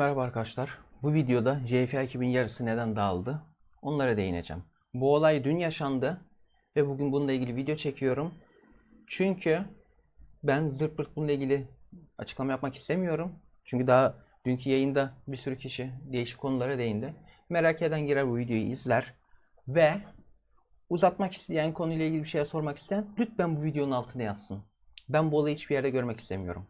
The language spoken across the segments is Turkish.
Merhaba arkadaşlar. Bu videoda JFA ekibin yarısı neden dağıldı? Onlara değineceğim. Bu olay dün yaşandı ve bugün bununla ilgili video çekiyorum. Çünkü ben zırt pırt bununla ilgili açıklama yapmak istemiyorum. Çünkü daha dünkü yayında bir sürü kişi değişik konulara değindi. Merak eden girer bu videoyu izler ve uzatmak isteyen konuyla ilgili bir şey sormak isteyen lütfen bu videonun altına yazsın. Ben bu olayı hiçbir yerde görmek istemiyorum.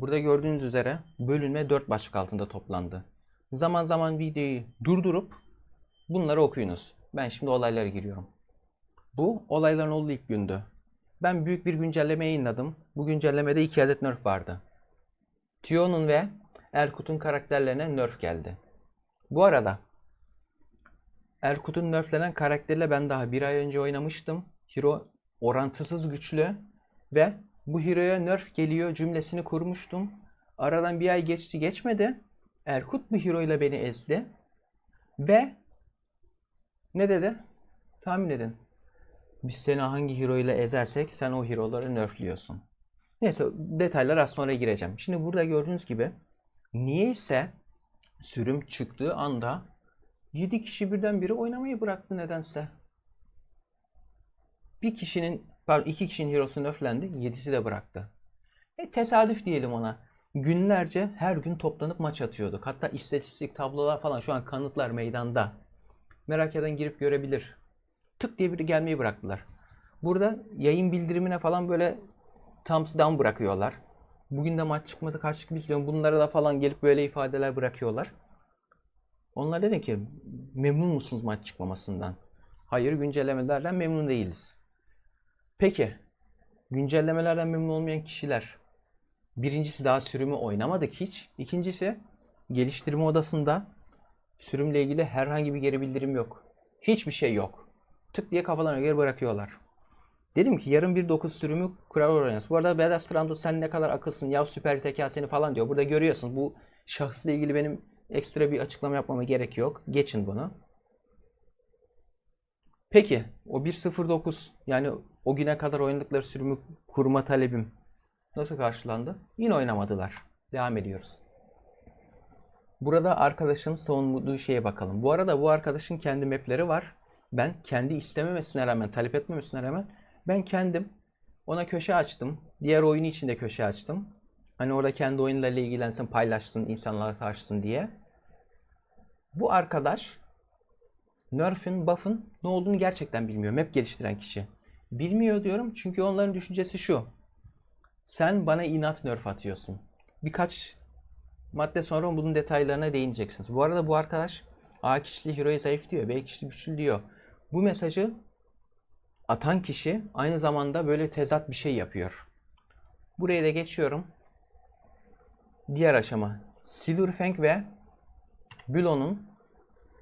Burada gördüğünüz üzere bölünme 4 başlık altında toplandı. Zaman zaman videoyu durdurup bunları okuyunuz. Ben şimdi olaylara giriyorum. Bu olayların olduğu ilk gündü. Ben büyük bir güncelleme yayınladım. Bu güncellemede 2 adet nerf vardı. Tion'un ve Erkut'un karakterlerine nerf geldi. Bu arada Erkut'un nerflenen karakteriyle ben daha bir ay önce oynamıştım. Hero orantısız güçlü ve bu hero'ya nerf geliyor cümlesini kurmuştum. Aradan bir ay geçti geçmedi. Erkut bu hero ile beni ezdi. Ve ne dedi? Tahmin edin. Biz seni hangi hero ile ezersek sen o hero'ları nerfliyorsun. Neyse detaylara az sonra gireceğim. Şimdi burada gördüğünüz gibi niyeyse sürüm çıktığı anda 7 kişi birden biri oynamayı bıraktı nedense. Bir kişinin, pardon iki kişinin hero'su nerflendi, yedisi de bıraktı. E tesadüf diyelim ona. Günlerce her gün toplanıp maç atıyorduk. Hatta istatistik tablolar falan şu an kanıtlar meydanda. Merak eden girip görebilir. Tık diye biri gelmeyi bıraktılar. Burada yayın bildirimine falan böyle thumbs down bırakıyorlar. Bugün de maç çıkmadı kaçlık bilmiyorum. Bunlara da falan gelip böyle ifadeler bırakıyorlar. Onlar dedi ki memnun musunuz maç çıkmamasından? Hayır güncellemelerden memnun değiliz. Peki güncellemelerden memnun olmayan kişiler birincisi daha sürümü oynamadık hiç. İkincisi geliştirme odasında sürümle ilgili herhangi bir geri bildirim yok. Hiçbir şey yok. Tık diye kafalarına göre bırakıyorlar. Dedim ki yarın bir 9 sürümü kurar oynarız. Bu arada Badass Trump sen ne kadar akılsın ya süper zeka seni falan diyor. Burada görüyorsun bu şahsla ilgili benim ekstra bir açıklama yapmama gerek yok. Geçin bunu. Peki o 1.09 yani o güne kadar oynadıkları sürümü kurma talebim nasıl karşılandı? Yine oynamadılar. Devam ediyoruz. Burada arkadaşın savunduğu şeye bakalım. Bu arada bu arkadaşın kendi mapleri var. Ben kendi istememesine rağmen, talep etmemesine rağmen ben kendim ona köşe açtım. Diğer oyunu için de köşe açtım. Hani orada kendi oyunlarıyla ilgilensin, paylaşsın, insanlara tartışsın diye. Bu arkadaş Nerf'ün, buff'ın ne olduğunu gerçekten bilmiyor. Map geliştiren kişi. Bilmiyor diyorum çünkü onların düşüncesi şu. Sen bana inat nerf atıyorsun. Birkaç madde sonra bunun detaylarına değineceksiniz. Bu arada bu arkadaş A kişili hero'ya zayıf diyor, B kişili güçlü diyor. Bu mesajı atan kişi aynı zamanda böyle tezat bir şey yapıyor. Buraya da geçiyorum. Diğer aşama. Silverfang ve Bülon'un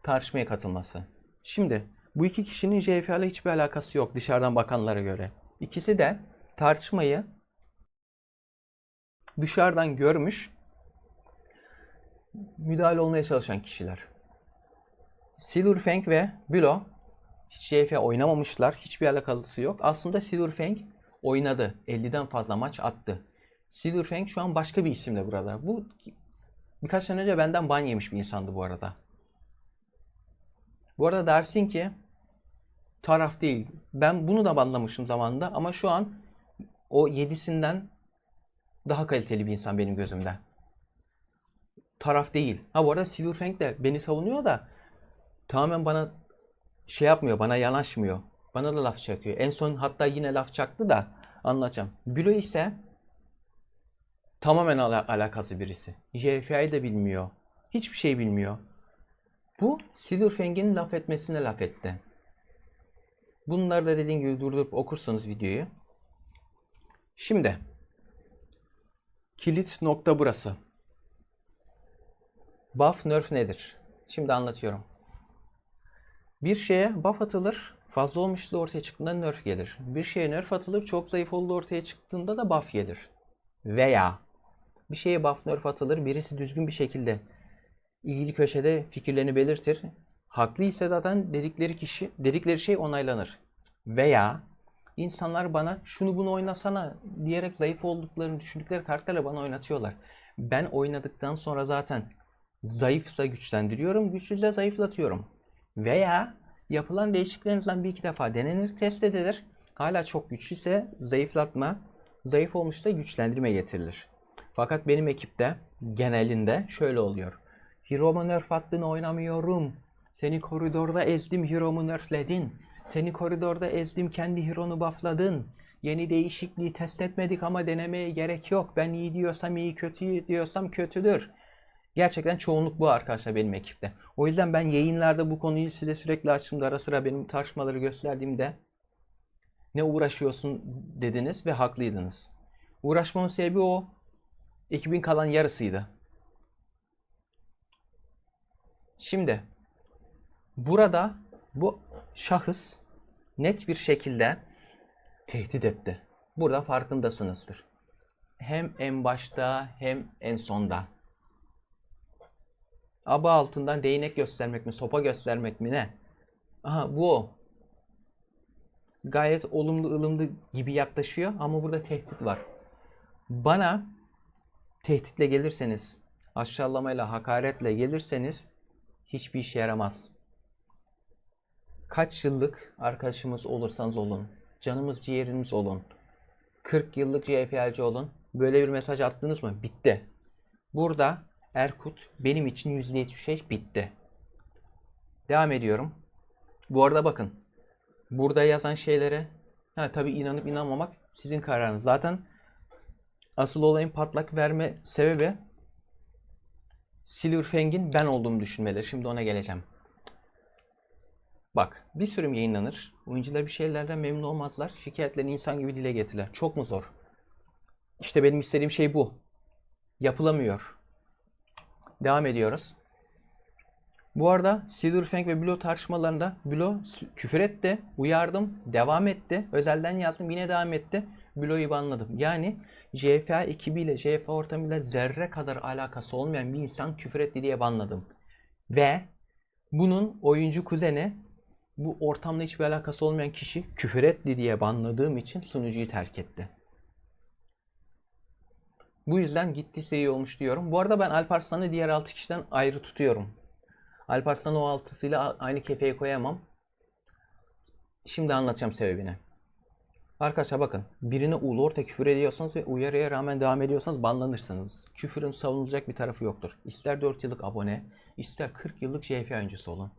tartışmaya katılması. Şimdi bu iki kişinin JFA ile hiçbir alakası yok dışarıdan bakanlara göre. İkisi de tartışmayı dışarıdan görmüş, müdahale olmaya çalışan kişiler. Silverfang ve Bülo hiç JFA oynamamışlar. Hiçbir alakası yok. Aslında Silverfang oynadı. 50'den fazla maç attı. Silverfang şu an başka bir isimle burada. Bu birkaç sene önce benden ban yemiş bir insandı bu arada. Bu arada dersin ki taraf değil. Ben bunu da banlamışım zamanında ama şu an o yedisinden daha kaliteli bir insan benim gözümde. Taraf değil. Ha bu arada Silverfang de beni savunuyor da tamamen bana şey yapmıyor, bana yanaşmıyor. Bana da laf çakıyor. En son hatta yine laf çaktı da anlatacağım. Bülo ise tamamen ala- alakası birisi. JFA'yı da bilmiyor. Hiçbir şey bilmiyor. Bu Silverfang'in laf etmesine laf etti. Bunları da dediğim gibi durdurup okursanız videoyu. Şimdi kilit nokta burası. Buff nerf nedir? Şimdi anlatıyorum. Bir şeye buff atılır, fazla olmuşluğu ortaya çıktığında nerf gelir. Bir şeye nerf atılır, çok zayıf olduğu ortaya çıktığında da buff gelir. Veya bir şeye buff nerf atılır, birisi düzgün bir şekilde ilgili köşede fikirlerini belirtir. Haklıysa zaten dedikleri kişi, dedikleri şey onaylanır. Veya insanlar bana şunu bunu oynasana diyerek zayıf olduklarını düşündükleri karakterle bana oynatıyorlar. Ben oynadıktan sonra zaten Zayıfsa güçlendiriyorum, güçlüyse zayıflatıyorum. Veya yapılan değişikliklerinden bir iki defa denenir, test edilir. Hala çok güçlüyse zayıflatma, zayıf olmuşsa güçlendirme getirilir. Fakat benim ekipte genelinde şöyle oluyor. Hero'mu nerf attın oynamıyorum. Seni koridorda ezdim hero'mu nerfledin. Seni koridorda ezdim kendi hero'nu buffladın. Yeni değişikliği test etmedik ama denemeye gerek yok. Ben iyi diyorsam iyi, kötü diyorsam kötüdür. Gerçekten çoğunluk bu arkadaşlar benim ekipte. O yüzden ben yayınlarda bu konuyu size sürekli açtığımda ara sıra benim tartışmaları gösterdiğimde ne uğraşıyorsun dediniz ve haklıydınız. Uğraşmamın sebebi o. Ekibin kalan yarısıydı. Şimdi burada bu şahıs net bir şekilde tehdit etti. Burada farkındasınızdır. Hem en başta hem en sonda. Aba altından değnek göstermek mi, sopa göstermek mi ne? Aha bu o. Gayet olumlu ılımlı gibi yaklaşıyor ama burada tehdit var. Bana tehditle gelirseniz, aşağılamayla, hakaretle gelirseniz hiçbir işe yaramaz. Kaç yıllık arkadaşımız olursanız olun, canımız ciğerimiz olun, 40 yıllık CFL'ci olun, böyle bir mesaj attınız mı? Bitti. Burada Erkut benim için %75 bitti. Devam ediyorum. Bu arada bakın. Burada yazan şeylere ha tabii inanıp inanmamak sizin kararınız. Zaten asıl olayın patlak verme sebebi Silverfang'in ben olduğumu düşünmeleri. Şimdi ona geleceğim. Bak bir sürüm yayınlanır. Oyuncular bir şeylerden memnun olmazlar. Şikayetlerini insan gibi dile getirirler. Çok mu zor? İşte benim istediğim şey bu. Yapılamıyor. Devam ediyoruz. Bu arada Silverfang ve Blo tartışmalarında Blo küfür etti, uyardım, devam etti. Özelden yazdım, yine devam etti. Blo'yu banladım. Yani JFA ekibiyle, JFA ortamıyla zerre kadar alakası olmayan bir insan küfür etti diye banladım. Ve bunun oyuncu kuzeni bu ortamda hiçbir alakası olmayan kişi küfür etti diye banladığım için sunucuyu terk etti. Bu yüzden gittiyse iyi olmuş diyorum. Bu arada ben Alparslan'ı diğer 6 kişiden ayrı tutuyorum. Alparslan'ı o altısıyla aynı kefeye koyamam. Şimdi anlatacağım sebebini. Arkadaşlar bakın birine ulu orta küfür ediyorsanız ve uyarıya rağmen devam ediyorsanız banlanırsınız. Küfürün savunulacak bir tarafı yoktur. İster 4 yıllık abone, ister 40 yıllık JF öncüsü olun.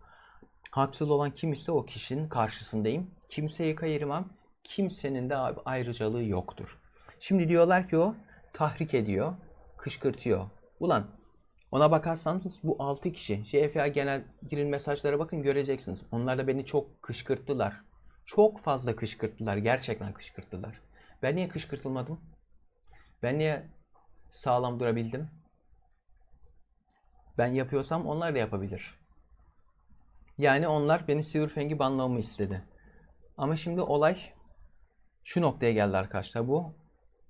Haksız olan kim ise o kişinin karşısındayım. Kimseyi kayırmam. Kimsenin de ayrıcalığı yoktur. Şimdi diyorlar ki o tahrik ediyor, kışkırtıyor. Ulan ona bakarsanız bu 6 kişi JFA genel girin mesajlara bakın göreceksiniz. Onlar da beni çok kışkırttılar. Çok fazla kışkırttılar. Gerçekten kışkırttılar. Ben niye kışkırtılmadım? Ben niye sağlam durabildim? Ben yapıyorsam onlar da yapabilir. Yani onlar beni Silverfang'i banlamamı istedi. Ama şimdi olay şu noktaya geldi arkadaşlar. Bu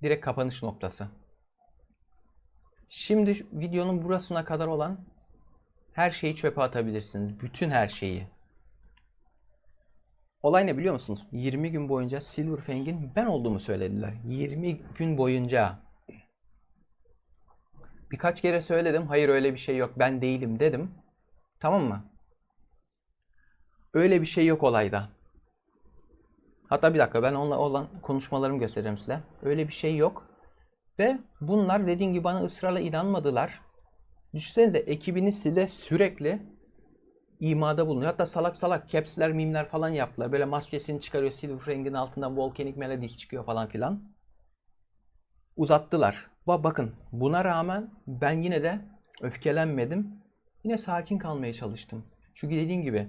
direkt kapanış noktası. Şimdi videonun burasına kadar olan her şeyi çöpe atabilirsiniz. Bütün her şeyi. Olay ne biliyor musunuz? 20 gün boyunca Silverfang'in ben olduğumu söylediler. 20 gün boyunca. Birkaç kere söyledim. Hayır öyle bir şey yok. Ben değilim dedim. Tamam mı? Öyle bir şey yok olayda. Hatta bir dakika ben onunla olan konuşmalarımı göstereceğim size. Öyle bir şey yok. Ve bunlar dediğim gibi bana ısrarla inanmadılar. Düşünsenize ekibiniz size sürekli imada bulunuyor. Hatta salak salak caps'ler, mimler falan yaptılar. Böyle maskesini çıkarıyor. Silverfang'in altından Volcanic Melodies çıkıyor falan filan. Uzattılar. Ba bakın buna rağmen ben yine de öfkelenmedim. Yine sakin kalmaya çalıştım. Çünkü dediğim gibi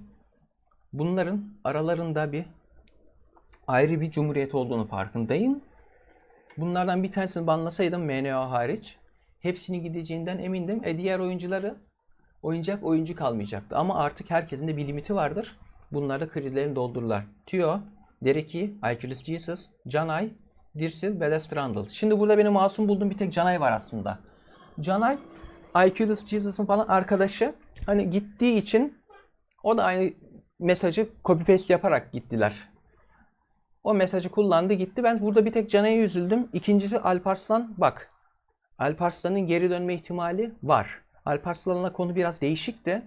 bunların aralarında bir ayrı bir cumhuriyet olduğunu farkındayım. Bunlardan bir tanesini banlasaydım MNO hariç hepsini gideceğinden emindim. E diğer oyuncuları oyuncak oyuncu kalmayacaktı. Ama artık herkesin de bir limiti vardır. Bunlar da kredilerini doldururlar. Tio, Dereki, Iculus Jesus, Canay, Dirsil ve Strandal. Şimdi burada benim masum bulduğum bir tek Canay var aslında. Canay, Iculus Jesus'ın falan arkadaşı. Hani gittiği için o da aynı mesajı copy paste yaparak gittiler. O mesajı kullandı gitti. Ben burada bir tek Canay'a üzüldüm. İkincisi Alparslan. Bak. Alparslan'ın geri dönme ihtimali var. Alparslan'la konu biraz değişikti.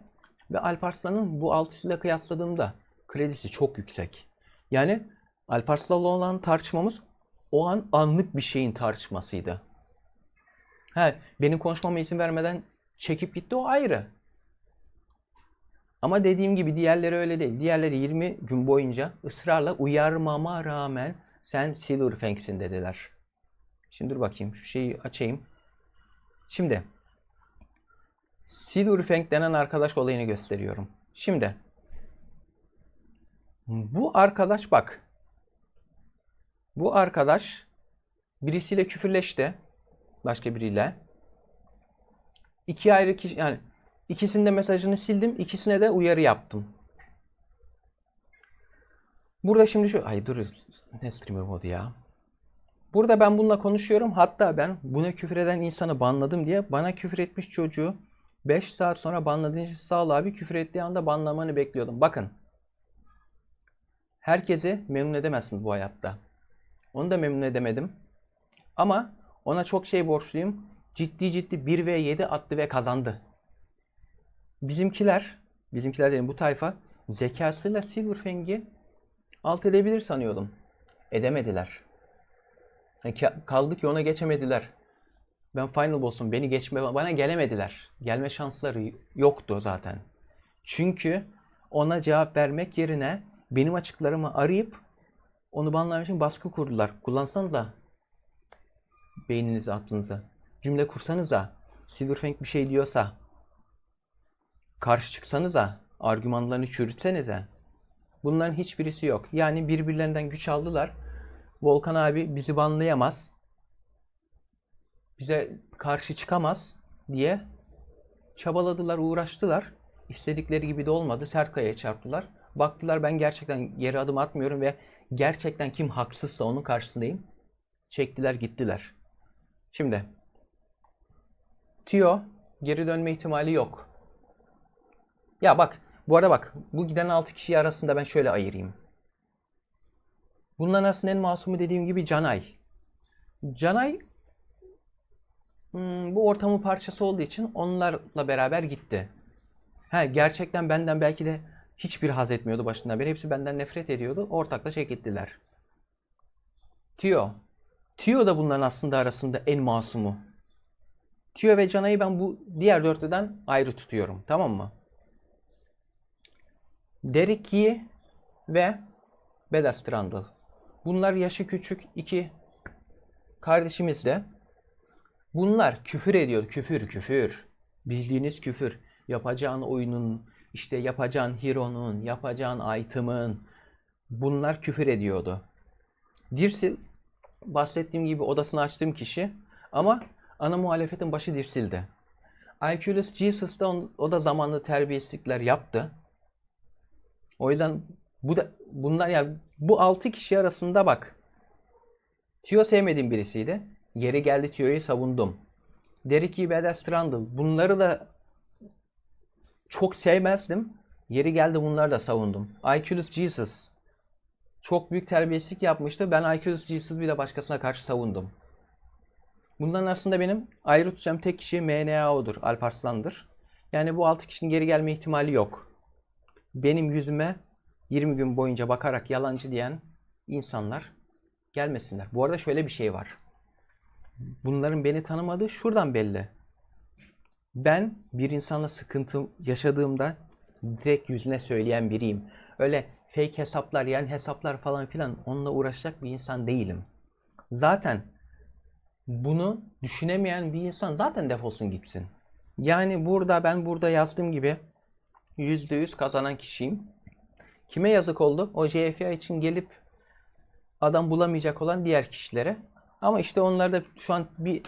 Ve Alparslan'ın bu altısıyla kıyasladığımda kredisi çok yüksek. Yani Alparslan'la olan tartışmamız o an anlık bir şeyin tartışmasıydı. He, benim konuşmama izin vermeden çekip gitti o ayrı. Ama dediğim gibi diğerleri öyle değil. Diğerleri 20 gün boyunca ısrarla uyarmama rağmen sen Silverfangs'in dediler. Şimdi dur bakayım şu şeyi açayım. Şimdi Silverfang denen arkadaş olayını gösteriyorum. Şimdi bu arkadaş bak. Bu arkadaş birisiyle küfürleşti. Başka biriyle. İki ayrı kişi yani ikisinde mesajını sildim. ikisine de uyarı yaptım. Burada şimdi şu ay dur ne streamer modu ya. Burada ben bununla konuşuyorum. Hatta ben buna küfür eden insanı banladım diye bana küfür etmiş çocuğu 5 saat sonra banladığın için sağ ol abi küfür ettiği anda banlamanı bekliyordum. Bakın. Herkesi memnun edemezsiniz bu hayatta. Onu da memnun edemedim. Ama ona çok şey borçluyum. Ciddi ciddi 1 ve 7 attı ve kazandı. Bizimkiler, bizimkiler dedim bu tayfa zekasıyla Silverfang'i alt edebilir sanıyordum. Edemediler. Yani ka- kaldı ki ona geçemediler. Ben final boss'um beni geçme bana gelemediler. Gelme şansları yoktu zaten. Çünkü ona cevap vermek yerine benim açıklarımı arayıp onu banlamak için baskı kurdular. Kullansanıza beyninizi, aklınızı. Cümle kursanıza. Silverfang bir şey diyorsa karşı çıksanıza. Argümanlarını çürütsenize. Bunların hiçbirisi yok. Yani birbirlerinden güç aldılar. Volkan abi bizi banlayamaz. Bize karşı çıkamaz diye çabaladılar, uğraştılar. İstedikleri gibi de olmadı. Serkaya'ya çarptılar. Baktılar ben gerçekten geri adım atmıyorum ve gerçekten kim haksızsa onun karşısındayım. Çektiler gittiler. Şimdi Tio geri dönme ihtimali yok. Ya bak bu arada bak bu giden 6 kişi arasında ben şöyle ayırayım. Bunların arasında en masumu dediğim gibi Canay. Canay hmm, bu ortamın parçası olduğu için onlarla beraber gitti. Ha gerçekten benden belki de hiçbir haz etmiyordu başından beri. Hepsi benden nefret ediyordu. Ortaklaşa gittiler. Tio. Tio da bunların aslında arasında en masumu. Tio ve Canay'ı ben bu diğer dörtlüden ayrı tutuyorum. Tamam mı? Derek Yee ve Beda Strandl. Bunlar yaşı küçük iki kardeşimiz de. Bunlar küfür ediyor. Küfür, küfür. Bildiğiniz küfür. Yapacağın oyunun, işte yapacağın hero'nun, yapacağın item'ın. Bunlar küfür ediyordu. Dirsil bahsettiğim gibi odasını açtığım kişi ama ana muhalefetin başı Dirsil'di. IQ'less Jesus da on, o da zamanlı terbiyesizlikler yaptı. O yüzden bu da bunlar yani bu 6 kişi arasında bak. Tio sevmediğim birisiydi. Geri geldi Tio'yu savundum. Derek. Badass Strandl. Bunları da çok sevmezdim. Yeri geldi bunları da savundum. IQ'less Jesus. Çok büyük terbiyesizlik yapmıştı. Ben IQ'less Jesus bir de başkasına karşı savundum. Bunların arasında benim ayrı tutacağım tek kişi MNAO'dur. Alparslan'dır. Yani bu 6 kişinin geri gelme ihtimali yok. Benim yüzüme 20 gün boyunca bakarak yalancı diyen insanlar gelmesinler. Bu arada şöyle bir şey var. Bunların beni tanımadığı şuradan belli. Ben bir insanla sıkıntı yaşadığımda direkt yüzüne söyleyen biriyim. Öyle fake hesaplar yani hesaplar falan filan onunla uğraşacak bir insan değilim. Zaten bunu düşünemeyen bir insan zaten defolsun gitsin. Yani burada ben burada yazdığım gibi %100 kazanan kişiyim. Kime yazık oldu? O JFA için gelip adam bulamayacak olan diğer kişilere. Ama işte onları da şu an bir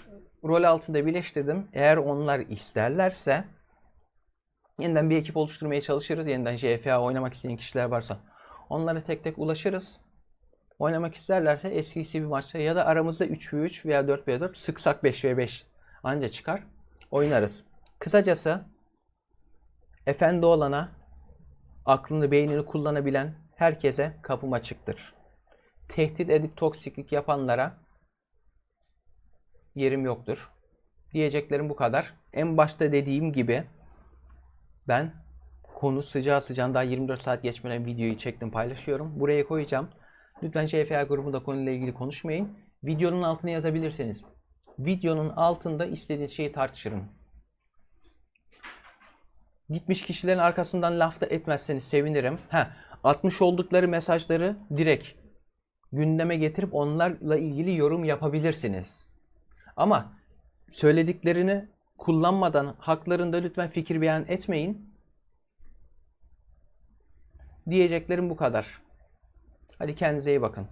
rol altında birleştirdim. Eğer onlar isterlerse yeniden bir ekip oluşturmaya çalışırız. Yeniden JFA oynamak isteyen kişiler varsa onlara tek tek ulaşırız. Oynamak isterlerse eskisi bir maçta ya da aramızda 3v3 veya 4v4 sıksak 5v5 anca çıkar. Oynarız. Kısacası efendi olana aklını beynini kullanabilen herkese kapım açıktır. Tehdit edip toksiklik yapanlara yerim yoktur. Diyeceklerim bu kadar. en başta dediğim gibi ben konu sıcağı sıcağına daha 24 saat geçmeden videoyu çektim paylaşıyorum. Buraya koyacağım. Lütfen CFA grubunda konuyla ilgili konuşmayın. Videonun altına yazabilirsiniz. Videonun altında istediğiniz şeyi tartışırım. Gitmiş kişilerin arkasından laf da etmezseniz sevinirim. Ha, atmış oldukları mesajları direkt gündeme getirip onlarla ilgili yorum yapabilirsiniz. Ama söylediklerini kullanmadan haklarında lütfen fikir beyan etmeyin. Diyeceklerim bu kadar. Hadi kendinize iyi bakın.